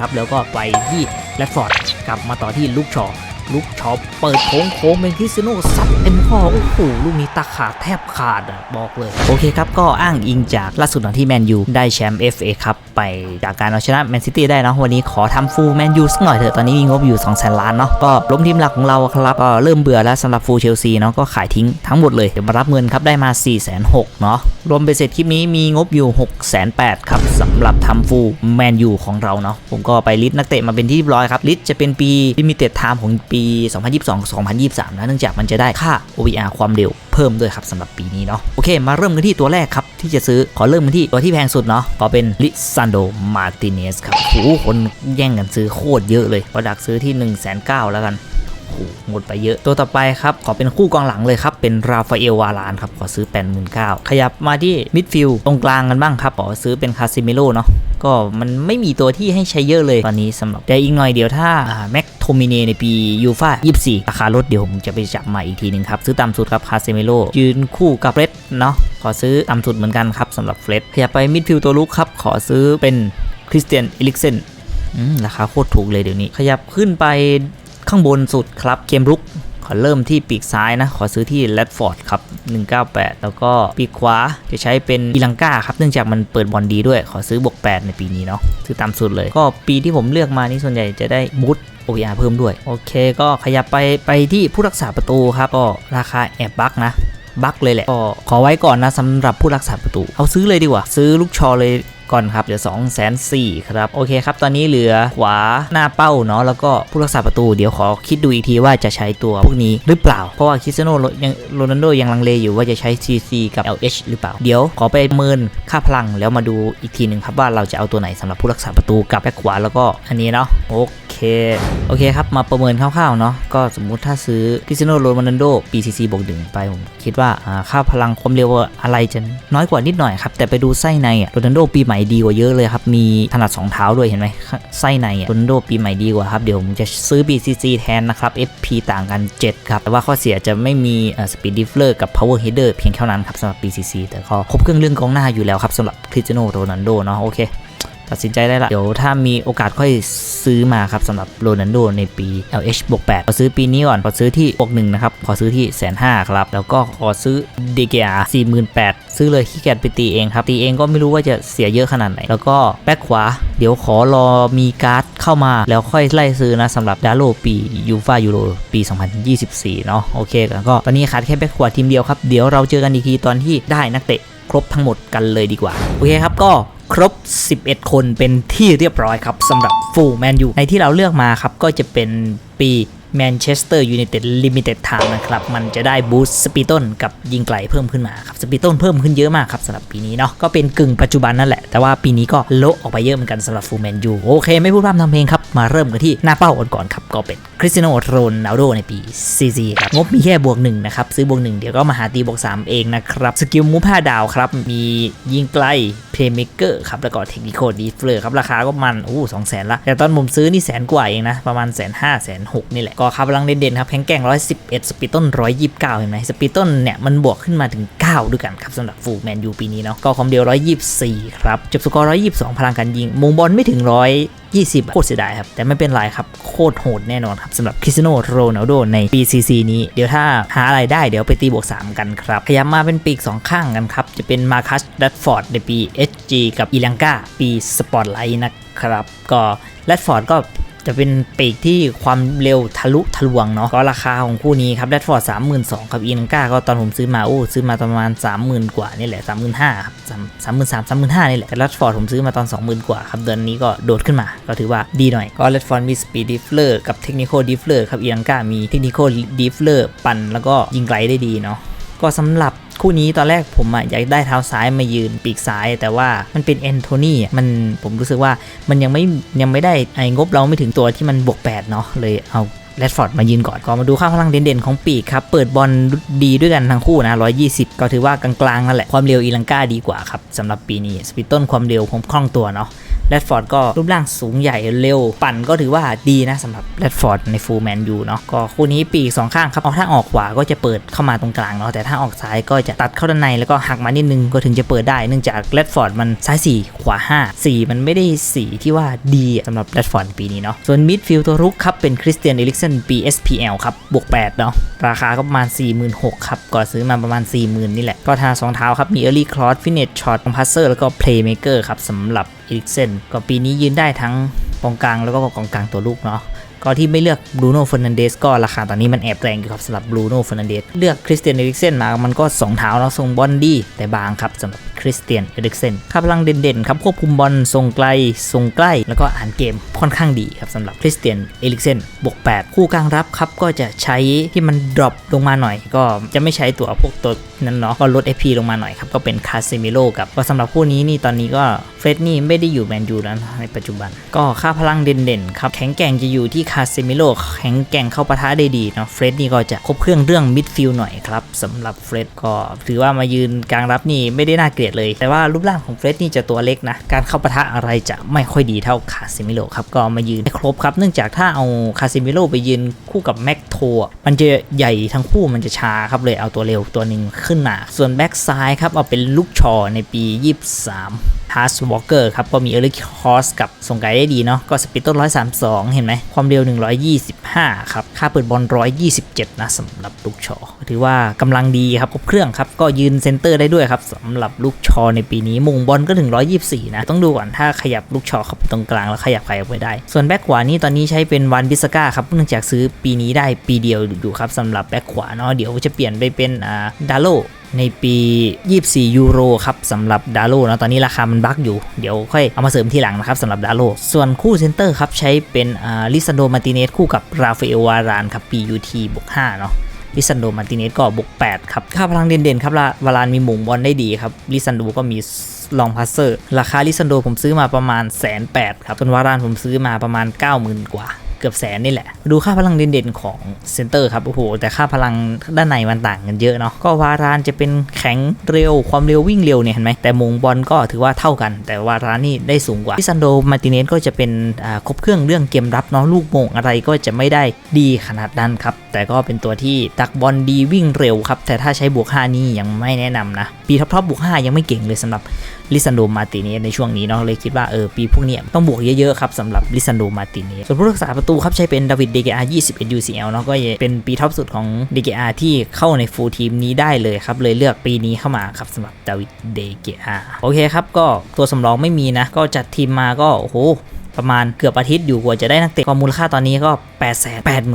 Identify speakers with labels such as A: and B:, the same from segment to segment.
A: ครับแล้วก็ไปที่แรดฟอร์ดกลับมาต่อที่ลูกชอ ลูกช็อปเปิดโค้งโค้งเป็นคริสเตียโนซัดเต็มข้อโอ้โหลูกนี้ตาขาดแทบขาดอะบอกเลย โอเคครับ ก็อ้างอิงจากล่าสุดของที่แมนยูได้แชมป์ FA ครับไปจากการเอาชนะแมนซิตี้ได้เนาะวันนี้ขอทำฟูลแมนยูสักหน่อยเถอะตอนนี้มีงบอยู่2 0 0 0 0ล้านเนาะก็ล้มทีมหลักของเราครับก็เริ่มเบื่อแล้วสำหรับฟูลเชลซีเนาะก็ขายทิ้งทั้งหมดเลยเดี๋ยวมารับเงินครับได้มา 4 6 0 0 0เนาะรวมเป็นเสร็จคลิปนี้มีงบอยู่ 6 8 0 0 0ครับสำหรับทำฟูลแมนยูของเราเนาะผมก็ไปลิสต์นักเตะมาเป็นที่เรียบร้อยครับลิสต์จะเป็นปีลิมิเต็ดไทม์ของปีี 2022-2023 นะเนื่องจากมันจะได้ค่า OBR ความเร็วเพิ่มด้วยครับสำหรับปีนี้เนาะโอเค มาเริ่มกันที่ตัวแรกครับที่จะซื้อขอเริ่มกันที่ตัวที่แพงสุดเนาะก็เป็นลิซันโดมาติเนสครับโอ้โหคนแย่งกันซื้อโคตรเยอะเลยประดักซื้อที่ 1 9 0 0 0แล้วกัน หหมดไปเยอะตัวต่อไปครับ ขอเป็นคู่กองหลังเลยครับ เป็นราฟาเอลวาลานครับ ขอซื้อ 89,000ขยับมาที่มิดฟิลด์ตรงกลางกันบ้างครับ ขอซื้อเป็นคาซิเมโลเนาะก็มันไม่มีตัวที่ให้ใช้เยอะเลยตอนนี้สำหรับแต่อีกหน่อยเดี๋ยวถ้าแม็กโทมิเนในปียูฟ่า24 ราคาลดเดี๋ยวผมจะไปจับมาอีกทีหนึ่งครับ ซื้อต่ำสุดครับคาซิเมโลยืนคู่กับเฟรดเนาะขอซื้อต่ำสุดเหมือนกันครับสำหรับเฟรดขยับไปมิดฟิลด์ตัวลุกครับ ขอซื้อเป็นคริสเตียนอิลิกเซนราคาโคตรถูกเลยเดี๋ยวนี้ ขยับขึ้นไป ข้างบนสุดครับเกมรุกขอเริ่มที่ปีกซ้ายนะ ขอซื้อที่แรดฟอร์ดครับ 198 แล้วก็ปีกขวาจะใช้เป็นอีลังกาครับ เนื่องจากมันเปิดบอลดีด้วย ขอซื้อบวก 8 ในปีนี้เนาะ ซื้อตามสุดเลย ก็ปีที่ผมเลือกมานี่ส่วนใหญ่จะได้มูด OER เพิ่มด้วย โอเค ก็ขยับไปไปที่ผู้รักษาประตูครับ ก็ราคาแอบบักนะบักเลยแหละ ก็ขอไว้ก่อนนะสำหรับผู้รักษาประตู เอาซื้อเลยดีกว่า ซื้อลูกชอเลย ก่อนครับเหลือ2 4 0 0 0ครับ โอเคครับ ตอนนี้เหลือขวาหน้าเป้าเนาะแล้วก็ผู้รักษาประตูเดี๋ยวขอคิดดูอีกทีว่าจะใช้ตัวพวกนี้หรือเปล่า เพราะว่าคริสเตียโนโรนัลโดยังลังเลอยู่ว่าจะใช้ CC กับ LH หรือเปล่า เดี๋ยวขอไปเมินค่าพลังแล้วมาดูอีกทีหนึ่งครับว่าเราจะเอาตัวไหนสำหรับผู้รักษาประตูกับแบ็คขวาแล้วก็อันนี้เนาะโอเคโอเคครับมาประเมินคร่าวๆเนาะก็สมมุติถ้าซื้อคริสเตียโนโรนัลโด BCC บวกหนึ่งไปผมคิดว่าค่าพลังความเร็วอะไรจะน้อยกว่านิดหน่อยครับแต่ไปดูไส้ในโรนัลโดปีใหม่ดีกว่าเยอะเลยครับ มีถนัด2เท้าด้วยเห็นไหมไส้ในอะโรนโดปีใหม่ดีกว่าครับ เดี๋ยวผมจะซื้อ BCC แทนนะครับ FP ต่างกัน 7 ครับ แต่ว่าข้อเสียจะไม่มีสปีดดิฟเลอร์กับ power header เพียงเท่านั้นครับสำหรับ BCC แต่ก็ครบเครื่องเรื่องกองหน้าอยู่แล้วครับสำหรับคริสเตียโนโรนัลโดเนาะโอเค ตัดสินใจได้ละ เดี๋ยวถ้ามีโอกาสค่อยซื้อมาครับสำหรับโรนัลโดในปี LH บวก8ขอซื้อปีนี้ก่อนขอซื้อที่บวกหนึ่งนะครับ ขอซื้อที่แสนห้าครับ แล้วก็ขอซื้อเดเกียสี่หมื่นแปดซื้อเลยขี้เกียจไปตีเองครับ ตีเองก็ไม่รู้ว่าจะเสียเยอะขนาดไหน แล้วก็แบ็คขวา เดี๋ยวขอรอมีการ์ดเข้ามา แล้วค่อยไล่ซื้อนะสำหรับดาโลปียูฟายูโรปี 2024 เนาะโอเคก็ตอนนี้ขาดแค่แบ็คขวาทีมเดียวครับเดี๋ยวเราเจอกันอีกทีตอนที่ได้นักเตะครบทั้งหมดกันเลยดีกว่า โอเคครับก็ ครบ 11 คนเป็นที่เรียบร้อยครับสำหรับฟูลแมนยูในที่เราเลือกมาครับ ก็จะเป็นปีแมนเชสเตอร์ยูไนเต็ดลิมิเต็ดไทม์นะครับ มันจะได้บูสต์สปีต้นกับยิงไกลเพิ่มขึ้นมาครับ สปีต้นเพิ่มขึ้นเยอะมากครับสำหรับปีนี้เนาะก็เป็นกึ่งปัจจุบันนั่นแหละ แต่ว่าปีนี้ก็โละออกไปเยอะเหมือนกันสำหรับฟูแมนยูโอเค ไม่พูดพร่ำทำเพลงครับ มาเริ่มกันที่หน้าเป้ากันก่อนครับก็เป็นคริสเตียโนโรนัลโดในปีซีซีครับ งบมีแค่บวกหนึ่งนะครับ ซื้อบวกหนึ่งเดี๋ยวก็มาหาตีบวกสามเองนะครับ สกิลมูฟ5ดาวครับ มียิงไกลเพลย์เมเกอร์ครับ แล้วก็เทคนิคดีเฟลอร์ครับ ราคาก็มันโอ้สองแสนละ แต่ตอนผมซื้อนี่แสนกว่าเองนะ ประมาณแสนห้าแสนหกนี่แหละ ก็ค่าพลังเด่นๆครับแข็งแกร่งร้อยสิบเอ็ดสปีดต้นร้อยยี่สิบเก้าเห็นไหมสปีดต้นเนี่ยมันบวกขึ้นมาถึง 9 ด้วยกันครับสำหรับฟูแมนยูปีนี้เนาะก็ความเดียวร้อยยี่สิบสี่ครับจบสกอร์ร้อยยี่สิบสองพลังการยิงมงบอลไม่ถึงร้อย 20 โคตรเสียดายครับ แต่ไม่เป็นไรครับ โคตรโหดแน่นอนครับสำหรับคริสโนโรนัลโดในปี CC นี้ เดี๋ยวถ้าหาอะไรได้เดี๋ยวไปตีบวก 3 กันครับ ขยับมาเป็นปีก 2 ข้างกันครับ จะเป็นมาคัสแรดฟอร์ดในปี HG กับอีลังกาปีสปอร์ตไลท์นะครับ ก็แรดฟอร์ดก็ จะเป็นปีกที่ความเร็วทะลุทะลวงเนาะก็ราคาของคู่นี้ครับแรดฟอร์ดสามหมื่นสองครับอีนังก้าก็ตอนผมซื้อมาโอ้ซื้อมาประมาณสามหมื่นกว่านี่แหละสามหมื่นห้าครับสามสามหมื่นสามสามหมื่นห้านี่แหละแต่แรดฟอร์ดผมซื้อมาตอนสองหมื่นกว่าครับเดือนนี้ก็โดดขึ้นมาก็ถือว่าดีหน่อยก็แรดฟอร์ดมีสปีดดิฟเลอร์กับเทคนิคอลดิฟเลอร์ครับอีนังก้ามีเทคนิคอลดิฟเลอร์ปั่นแล้วก็ยิงไกลได้ดีเนาะก็สำหรับ คู่นี้ตอนแรกผมอะอยากได้เท้าซ้ายมายืนปีกซ้าย แต่ว่ามันเป็นแอนโทนีมันผมรู้สึกว่ามันยังไม่ยังไม่ได้ไอ้งบเราไม่ถึงตัวที่มันบวก8เนาะเลยเอา แรดฟอร์ดมายืนก่อนก็มาดูค่าพลังเด่นๆของปีกครับ เปิดบอลดีด้วยกันทั้งคู่นะ 120 ก็ถือว่ากลางๆนั่นแหละ ความเร็วอีลังกาดีกว่าครับสำหรับปีนี้ สปีดต้นความเร็วผมคล่องตัวเนาะแรดฟอร์ดก็รูปร่างสูงใหญ่เร็ว ปั่นก็ถือว่าดีนะสำหรับแรดฟอร์ดในฟูลแมนยูเนาะก็คู่นี้ปีกสองข้างครับเอาถ้าออกขวาก็จะเปิดเข้ามาตรงกลางเนาะแต่ถ้าออกซ้ายก็จะตัดเข้าด้านในแล้วก็หักมานิดนึงก็ถึงจะเปิดได้เนื่องจากแรดฟอร์ดมันซ้าย 4 ขวา 5 4 มันไม่ได้สีที่ว่าดีสำหรับแรดฟอร์ดปีนี้เนาะส่วนมิดฟิลด์ตัวรุกครับเป็นคริสเตียนเอลิกเซน BSPL ครับ บวก8เนาะ ราคาก็ประมาณ 46,000ครับ ก็ซื้อมาประมาณ 40,000 นี่แหละ ก็ทาสองเท้าครับ มี Early Cross Finish Shot พัสเซอร์แล้วก็ Playmaker ครับสำหรับ Ericsson ก็ปีนี้ยืนได้ทั้งกองกลางแล้วก็กองกลางตัวลูกเนาะ ก็ที่ไม่เลือกบรูโน่เฟอร์นันเดสก็ราคาตอนนี้มันแอบแรงอยู่ครับสำหรับบรูโน่เฟอร์นันเดสเลือกคริสเตียนเอริกเซนมา มันก็2เท้าแล้วทรงบอลดีแต่บางครับสำหรับคริสเตียนเอริกเซนค่าพลังเด่นๆครับควบคุมบอลทรงไกลทรงใกล้ แล้วก็อ่านเกมค่อนข้างดีครับสำหรับคริสเตียนเอริกเซนบวก8 คู่กลางรับครับก็จะใช้ที่มันดรอปลงมาหน่อย ก็จะไม่ใช้ตัวพวกตัวนั้นเนาะก็ลด FP ลงมาหน่อยครับก็เป็นคาเซมิโลกับก็สำหรับคู่นี้นี่ตอนนี้ก็เฟรดนี่ไม่ได้อยู่แมนยูแล้วในปัจจุบัน ก็ค่าพลังเด่นๆครับแข็งแกร่งจะอยู่ที่คาเซมิโลแข็งแกร่งเข้าปะทะได้ดีเนาะเฟรดนี่ก็จะครบเครื่องเรื่องมิดฟิลด์หน่อยครับสำหรับเฟรดก็ถือว่ามายืนกลางรับนี่ไม่ได้น่าเกลียดเลย แต่ว่ารูปร่างของเฟรดนี่จะตัวเล็กนะ การเข้าปะทะอะไรจะไม่ค่อยดีเท่าคาเซมิโลครับก็มายืนครบครับเนื่องจากถ้าเอาคาเซมิโลไปยืนคู่กับแม็กโทมันจะใหญ่ทั้งคู่มันจะช้าครับเลยเอาตัวเร็วตัวหนึ่งขึ้นหนาส่วนแบ็กซ้ายครับเอาเป็นลูกชอในปี 23 ฮาร์สวอลเกอร์ครับก็มีเอลิคคอสกับส่งไกลได้ดีเนาะก็สปีดต้น 132 เห็นไหมความเร็ว 125 ครับ ค่าเปิดบอล 127 นะสำหรับลูกชอ ถือว่ากำลังดีครับครบเครื่องครับ ก็ยืนเซนเตอร์ได้ด้วยครับสำหรับลูกชอในปีนี้มุงบอลก็ถึง 124 นะ ต้องดูก่อนถ้าขยับลูกชอเข้าไปตรงกลางแล้วขยับใครออกไปได้ ส่วนแบ็คขวานี่ตอนนี้ใช้เป็นวันบิสก้าครับเนื่องจากซื้อปีนี้ได้ปีเดียวอยู่ครับสำหรับแบ็คขวาเนาะเดี๋ยวจะเปลี่ยนไปเป็นอ่าดาโล ในปี 24 ยูโรครับสำหรับดาโลนะตอนนี้ราคามันบักอยู่ เดี๋ยวค่อยเอามาเสริมทีหลังนะครับสำหรับดาโลส่วนคู่เซนเตอร์ครับใช้เป็นลิซันโดมาติเนสคู่กับราฟาเอลวารานครับปี UT บวก5เนาะลิซันโดมาติเนสก็บวก8ครับ ค่าพลังเด่นๆครับวารานมีหมุงบอลได้ดีครับลิซันโดก็มีลองพาสเซอร์ ราคาลิซันโดผมซื้อมาประมาณแสนแปดครับส่วนวารานผมซื้อมาประมาณ 90,000 กว่า เกือบแสนนี่แหละ ดูค่าพลังเด่นๆของเซนเตอร์ครับโอ้โหแต่ค่าพลังด้านในมันต่างกันเยอะเนาะก็วารานจะเป็นแข็งเร็วความเร็ววิ่งเร็วเนี่ยเห็นไหมแต่มงบอลก็ถือว่าเท่ากัน แต่วารานนี่ได้สูงกว่าพิซันโดมาติเนสก็จะเป็นครบเครื่องเรื่องเกมรับเนาะลูกโมงอะไรก็จะไม่ได้ดีขนาดนั้นครับแต่ก็เป็นตัวที่ตักบอลดีวิ่งเร็วครับแต่ถ้าใช้บวก5นี่ยังไม่แนะนำนะปีท็อปๆบวก5ยังไม่เก่งเลยสำหรับลิซันโดมาติเนสในช่วงนี้เนาะเลยคิดว่าเออปีพวกเนี้ยต้องบวกเยอะๆครับสำหรับลิซันโดมาติเนสส่วนผู้รักษาประตูครับใช้เป็นดาวิดเดเกอา21 UCL เนาะก็เป็นปีท็อปสุดของเดเกอาที่เข้าในฟูลทีมนี้ได้เลยครับ เลยเลือกปีนี้เข้ามาครับสำหรับดาวิดเดเกอาโอเคครับ ก็ตัวสำรองไม่มีนะ ก็จัดทีมมาก็โอ้โห ประมาณเกือบอาทิตย์อยู่กว่าจะได้นักเตะความมูลค่าตอนนี้ก็8 8 8 8 0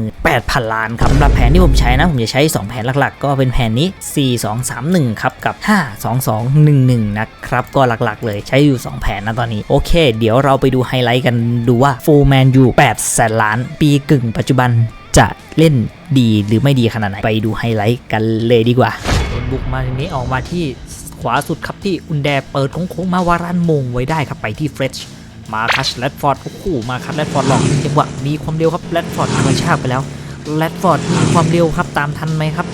A: 0 0ล้านครับสำหรับแผนที่ผมใช้นะ ผมจะใช้ 2 แผนหลักๆ ก็เป็นแผนนี้ 4 2 3 1 ครับ กับ 5 2 2 1 1 นะครับ ก็หลักๆ เลยใช้อยู่ 2 แผนนะตอนนี้ โอเค เดี๋ยวเราไปดูไฮไลท์กันดูว่าฟูลแมนยู8แสนล้าน ปีกึ่งปัจจุบันจะเล่นดีหรือไม่ดีขนาดไหนไปดูไฮไลท์กันเลยดีกว่าบุกมาทีนี้ออกมาที่ขวาสุดครับที่อุนแดเปิดโค้งมาวารันมงไว้ได้ครับไปที่เฟรช มาคัชแรดฟอร์ดโอ้โหมาคัชแรดฟอร์ดหลอกจังหวะมีความเร็วครับแรดฟอร์ดกระชากไปแล้วแรดฟอร์ดมีความเร็วครับตามทันไหมครับ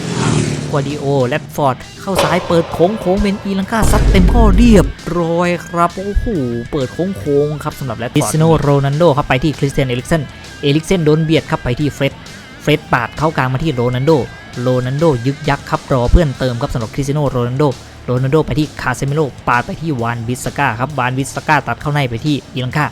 A: กัวดิโอแรดฟอร์ดเข้าซ้ายเปิดโค้งโค้งเป็นอีลังกาซัดเต็มข้อเรียบร้อยครับโอ้โหเปิดโค้งโค้งครับสำหรับแรดฟอร์ดคริสเตียโนโรนัลโดครับไปที่คริสเตียนเอลิกเซนเอลิกเซนโดนเบียดครับไปที่เฟร็ดเฟร็ดปาดเข้ากลางมาที่โรนัลโดโรนัลโดยึกยักครับรอเพื่อนเติมครับสำหรับคริสเตียโนโรนัลโด โรนัลโดไปที่คาเซมิโลปาไปที่วานบิสก้าครับวานบิสก้าตัดเข้าในไปที่อีลังกา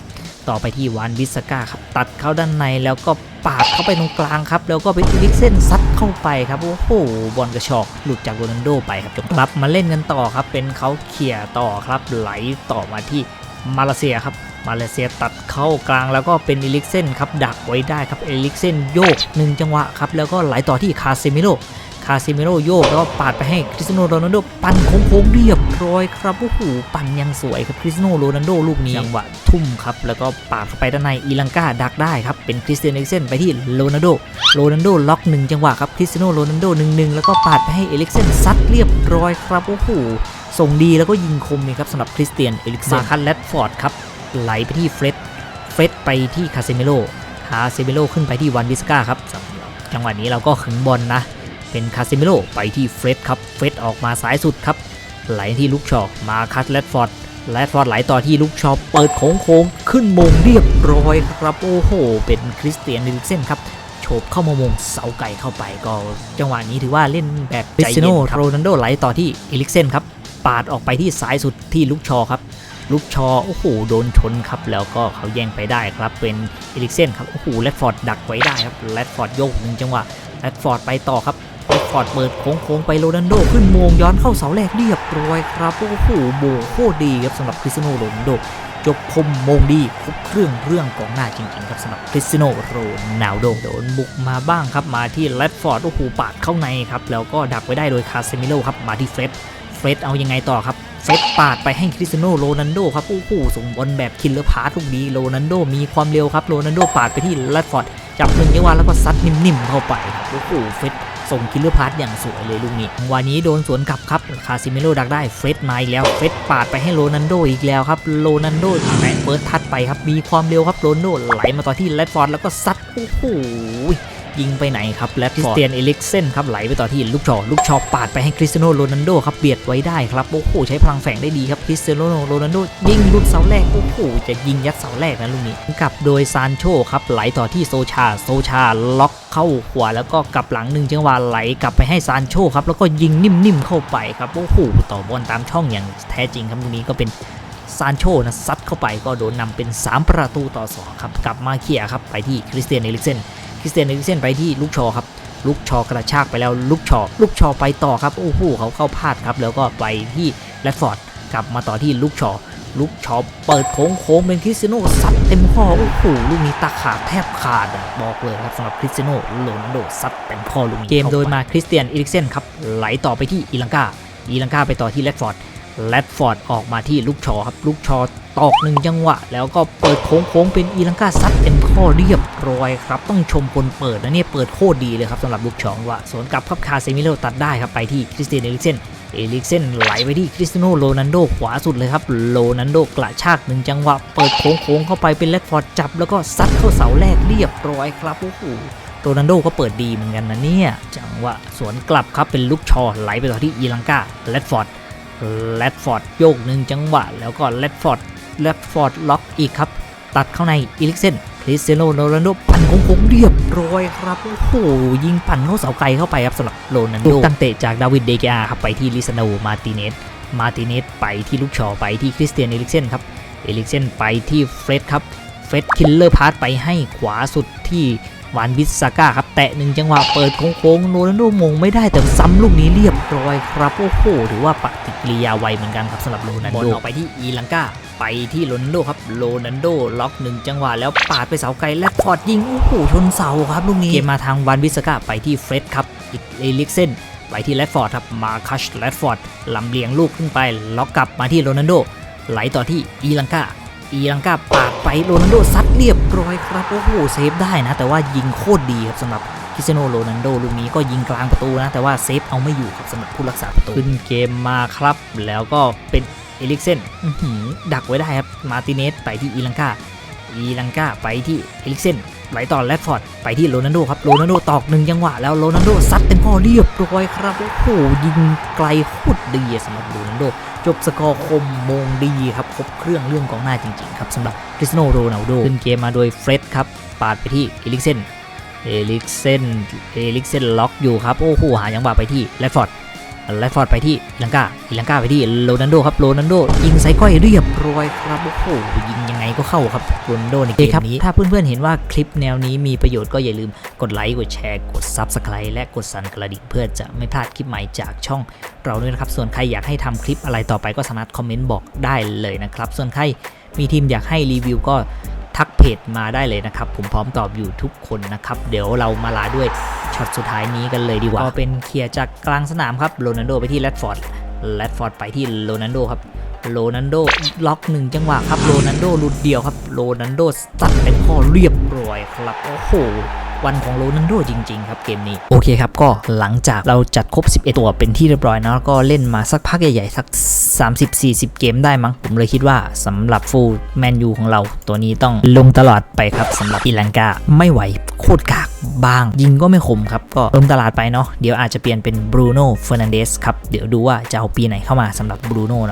A: ต่อไปที่วานบิสก้าครับตัดเข้าด้านในแล้วก็ปาดเข้าไปตรงกลางครับ แล้วก็ไปอีลิกเซนซัดเข้าไปครับ โอ้โห บอลกระชอกหลุดจากโรนัลโดไปครับจบกลับมาเล่นกันต่อครับ เป็นเขาเขี่ยต่อครับ ไหลต่อมาที่มาเลเซียครับ มาเลเซียตัดเข้ากลางแล้วก็เป็นเอลิกเซนครับ ดักไว้ได้ครับเอลิกเซนโยกหนึ่งจังหวะครับ แล้วก็ไหลต่อที่คาเซมิโล คาซิเมโรโยกแล้วก็ปาดไปให้คริสเตียโนโรนัลโดปั่นโค้งๆเรียบร้อยครับโอ้โหปั่นยังสวยครับคริสเตียโนโรนัลโดลูกนี้จังหวะทุ่มครับแล้วก็ปาดเข้าไปด้านในอีลังกาดักได้ครับเป็นคริสเตียนเอลิกเซนไปที่โรนัลโดโรนัลโดล็อกหนึ่งจังหวะครับคริสเตียโนโรนัลโดหนึ่งหนึ่งแล้วก็ปาดไปให้เอลิกเซนซัดเรียบร้อยครับโอ้โหส่งดีแล้วก็ยิงคมนี่ครับสำหรับคริสเตียนเอลิกเซนมาคันแรดฟอร์ดครับไหลไปที่เฟร็ดเฟร็ดไปที่คาซิเมโรคาเซเบโลขึ้นไปที่วันบิสกาครับสำหรับจังหวะนี้เราก็ขึงบอลนะ เป็นคาเซมิโลไปที่เฟรดครับ เฟรดออกมาซ้ายสุดครับ ไหลที่ลูกชอมาคัตแรดฟอร์ดแรดฟอร์ดไหลต่อที่ลูกชอเปิดโค้งโค้งๆขึ้นมงเรียบร้อยครับ โอ้โห เป็นคริสเตียนเอลิกเซนครับโฉบเข้ามามงเสาไก่เข้าไปก็จังหวะนี้ถือว่าเล่นแบบคริสเตียโนโรนัลโดไหลต่อที่เอลิกเซนครับปาดออกไปที่ซ้ายสุดที่ลูกชอครับลูกชอโอ้โหโดนชนครับ แล้วก็เขาแย่งไปได้ครับ เป็นเอลิกเซนครับ โอ้โหแรดฟอร์ดดักไว้ได้ครับแรดฟอร์ดโยกหนึ่งจังหวะแรดฟอร์ดไปต่อครับ แรดฟอร์ดเปิดโค้งๆไปโรนัลโดขึ้นมงย้อนเข้าเสาแรกเรียบร้อยครับโอ้โหโบโคตรดีครับสำหรับคริสโนโรนัลโดจบคมมงดีครบเครื่องเรื่องกองหน้าจริงๆครับสำหรับคริสโนโรนัลโดโดนบุกมาบ้างครับมาที่แรดฟอร์ดโอ้โหปาดเข้าในครับแล้วก็ดักไว้ได้โดยคาเซมิโลครับมาที่เฟรดเฟรดเอายังไงต่อครับเฟรดปาดไปให้คริสโนโรนัลโดครับโอ้โหส่งบอลแบบคิลเลอร์พาร์ทุกดีโรนัลโดมีความเร็วครับโรนัลโดปาดไปที่แรดฟอร์ดจับหนึ่งจังหวะแล้วก็ซัดนิ่มๆเข้าไปโอ้โหเฟรด ส่งคิลเลอร์พาร์ทอย่างสวยเลยลูกนี้ วันนี้โดนสวนกลับครับ คาซิเมโลดักได้เฟรดมาอีกแล้ว เฟรดปาดไปให้โรนันโดอีกแล้วครับ โรนันโดแตะเปิดทัดไปครับ มีความเร็วครับโรนันโดไหลมาต่อที่แรดฟอร์ดแล้วก็ซัด โอ้โห ยิงไปไหนครับและคริสเตียนเอลิกเซนครับไหลไปต่อที่ลูกชอลูกชอปาดไปให้คริสเตียโนโรนันโดครับเบียดไว้ได้ครับโอ้โหใช้พลังแฝงได้ดีครับคริสเตียโนโรนันโดยิงลุดเสาแรกโอ้โหจะยิงยัดเสาแรกนะลูกนี้กลับโดยซานโชครับไหลต่อที่โซชาโซชาล็อกเข้าขวาแล้วก็กลับหลังหนึ่งจังหวะไหลกลับไปให้ซานโชครับแล้วก็ยิงนิ่มๆเข้าไปครับโอ้โหต่อบอลตามช่องอย่างแท้จริงครับลูกนี้ก็เป็นซานโชนะซัดเข้าไปก็โดนนำเป็น 3 ประตูต่อ 2 ครับ กลับมาเคลียร์ครับ ไปที่คริสเตียนเอลิกเซน คริสเตียนเอลิกเซนไปที่ลูกชอครับลูกชอกระชากไปแล้วลูกชอลูกชอไปต่อครับโอ้โหเขาเข้าพลาดครับ แล้วก็ไปที่แรดฟอร์ดกลับมาต่อที่ลูกชอลูกชอเปิดโค้งโค้งเป็นคริสเตียโนซัดเต็มข้อโอ้โหลูกนี้ตาขาดแทบขาดอะบอกเลยครับสำหรับคริสเตียโนโรนัลโดซัดเต็มข้อลูกนี้เกมโดยมาคริสเตียนเอลิกเซนครับไหลต่อไปที่อีลังกาอีลังกาไปต่อที่แรดฟอร์ด แรดฟอร์ดออกมาที่ลูกชอครับ ลูกชอตอกหนึ่งจังหวะ แล้วก็เปิดโค้งๆเป็นอีลังกาซัดเต็มข้อเรียบร้อยครับ ต้องชมคนเปิดนะเนี่ยเปิดโคตรดีเลยครับสำหรับลูกชอว่าสวนกลับครับคาเซมิโลตัดได้ครับไปที่คริสเตียนเอลิกเซนเอลิกเซนไหลไปที่คริสเตียโนโรนันโดขวาสุดเลยครับโรนันโดกระชากหนึ่งจังหวะ เปิดโค้งๆเข้าไปเป็นแรดฟอร์ดจับ แล้วก็ซัดเข้าเสาแรกเรียบร้อยครับโอ้โหโรนัลโดก็เปิดดีเหมือนกันนะเนี่ยจังหวะสวนกลับครับเป็นลูกชอไหลไปต่อที่อีลังกาแรดฟอร์ด แรดฟอร์ดโยกหนึ่งจังหวะ แล้วก็แรดฟอร์ดแรดฟอร์ดล็อกอีกครับ ตัดเข้าในอีลิกเซนคริสเตียโนโรนัลโดปั่นโค้งเรียบร้อยครับ โอ้โห ยิงปั่นเข้าเสาไกลเข้าไปครับสำหรับโรนัลโดตั้งเตะจากดาวิดเดกอาครับไปที่ลิซาโนมาติเนสมาติเนสไปที่ลูกชอไปที่คริสเตียนเอลิกเซนครับเอลิกเซนไปที่เฟรดครับเฟรดคิลเลอร์พาสไปให้ขวาสุดที่ วานบิสซาก้าครับแตะหนึ่งจังหวะเปิดโค้งๆโรนัลโดมงไม่ได้แต่ซ้ำลูกนี้เรียบร้อยครับโอ้โหถือว่าปฏิกิริยาไวเหมือนกันครับสำหรับโรนัลโดบอลออกไปที่อีลังกาไปที่โรนัลโดครับโรนัลโดล็อกหนึ่งจังหวะแล้วปาดไปเสาไกลและพอดยิงโอ้โหชนเสาครับลูกนี้เกมมาทางวานบิสซาก้าไปที่เฟรดครับอีกเอลิกเซนไปที่แรดฟอร์ดครับมาคัชแรดฟอร์ดลำเลียงลูกขึ้นไป ล็อกกลับมาที่โรนัลโดไหลต่อที่อีลังกา อีลังกาปาดไปโรนัลโดซัดเรียบร้อยครับโอ้โหเซฟได้นะ แต่ว่ายิงโคตรดีครับสำหรับคริสเตียโนโรนัลโดลูกนี้ก็ยิงกลางประตูนะ แต่ว่าเซฟเอาไม่อยู่ครับสำหรับผู้รักษาประตูขึ้นเกมมาครับ แล้วก็เป็นเอลิกเซนหือดักไว้ได้ครับมาติเนสไปที่อีลังกาอีลังกาไปที่เอลิกเซนไหลต่อแรดฟอร์ดไปที่โรนัลโดครับโรนัลโดตอกหนึ่งจังหวะแล้วโรนัลโดซัดเต็มข้อเรียบร้อยครับโอ้โหยิงไกลโคตรดีสำหรับโรนัลโด จบสกอร์คมมงดีครับ ครบเครื่องเรื่องกองหน้าจริงๆครับสำหรับคริสโนโรนัลโดขึ้นเกมมาโดยเฟรดครับ ปาดไปที่เอลิกเซนเอลิกเซนเอลิกเซนล็อกอยู่ครับ โอ้โหหายังบาไปที่แรดฟอร์ด แรดฟอร์ดไปที่อีลังกาอีลังกาไปที่โรนัลโดครับโรนัลโดยิงไซก้อยเรียบร้อยครับโอ้โหยิงยังไงก็เข้าครับโรนัลโดในเกมนี้ ถ้าเพื่อนๆเห็นว่าคลิปแนวนี้มีประโยชน์ก็อย่าลืมกดไลค์กดแชร์กด Subscribe และกดสั่นกระดิ่งเพื่อจะไม่พลาดคลิปใหม่จากช่องเราด้วยนะครับส่วนใครอยากให้ทำคลิปอะไรต่อไปก็สามารถคอมเมนต์บอกได้เลยนะครับส่วนใครมีทีมอยากให้รีวิวก็ ทักเพจมาได้เลยนะครับ ผมพร้อมตอบอยู่ทุกคนนะครับ เดี๋ยวเรามาลาด้วยช็อตสุดท้ายนี้กันเลยดีกว่าก็เป็นเคลียร์จากกลางสนามครับโรนัลโดไปที่แรดฟอร์ดแรดฟอร์ดไปที่โรนัลโดครับโรนันโดล็อกหนึ่งจังหวะครับโรนันโดลุดเดียวครับโรนันโดตัดเป็นข้อเรียบร้อยครับโอ้โห วันของโรนัลโดจริง ๆ ครับเกมนี้ โอเคครับ ก็หลังจากเราจัดครบ 11 ตัวเป็นที่เรียบร้อยนะแล้วก็เล่นมาสักพักใหญ่ๆ สัก 30-40 เกมได้มั้ง ผมเลยคิดว่าสำหรับฟูลแมนยูของเรา ตัวนี้ต้องลงตลอดไปครับสำหรับอีลังกาไม่ไหวโคตรกากบาง ยิงก็ไม่คมครับ ก็ลงตลาดไปเนาะเดี๋ยวอาจจะเปลี่ยนเป็นบรูโน่เฟอร์นันเดสครับ เดี๋ยวดูว่าจะเอาปีไหนเข้ามาสำหรับบรูโน่เนาะ